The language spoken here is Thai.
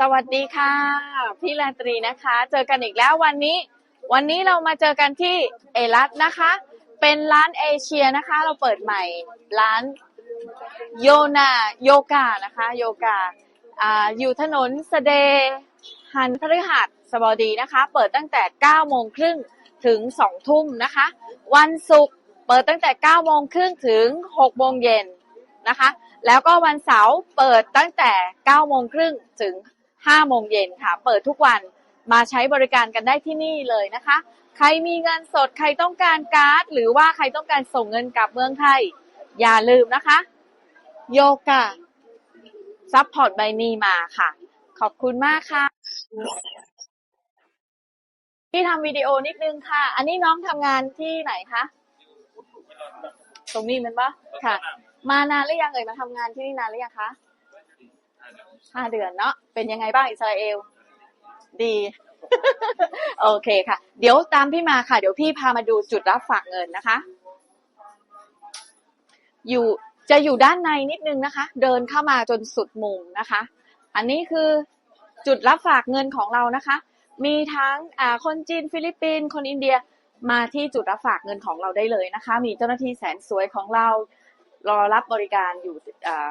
สวัสดีค่ะ พี่ราตรีนะคะ เจอกันอีกแล้ววันนี้ วันนี้เรามาเจอกันที่เอรัสนะคะ เป็นร้านเอเชียนะคะ เราเปิดใหม่ร้านโยนาโยกานะคะโยกาอ่าอยู่ถนนสเดหันพฤหัสบดีนะคะ เปิดตั้งแต่9โมงครึ่งถึง2ทุ่มนะคะ วันศุกร์เปิดตั้งแต่9โมงครึ่งถึง6โมงเย็นนะคะแล้วก็วันเสาร์เปิดตั้งแต่9โมงครึ่งถึง 5โมงเย็นค่ะ เปิดทุกวันมาใช้บริการกันได้ที่นี่เลยนะคะ ใครมีเงินสดใครต้องการการ์ด หรือว่าใครต้องการส่งเงินกลับเมืองไทย อย่าลืมนะคะ โยกะซัพพอร์ตใบนีมาค่ะ ขอบคุณมากค่ะที่ทำวิดีโอนิดนึงค่ะ อันนี้น้องทำงานที่ไหนคะตรงนี้มันปะค่ะ มานานหรือยังเอ่ยมาทำงานที่นี่นานหรือยังคะ ห้าเดือนเนาะเป็นยังไงบ้างอิสราเอล ดี โอเคค่ะ เดี๋ยวตามพี่มาค่ะ เดี๋ยวพี่พามาดูจุดรับฝากเงินนะคะ อยู่จะอยู่ด้านในนิดนึงนะคะ เดินเข้ามาจนสุดมุมนะคะ อันนี้คือจุดรับฝากเงินของเรานะคะ มีทั้งคนจีนฟิลิปปินส์คนอินเดียมาที่จุดรับฝากเงินของเราได้เลยนะคะ มีเจ้าหน้าที่แสนสวยของเรารอรับบริการอยู่อ่า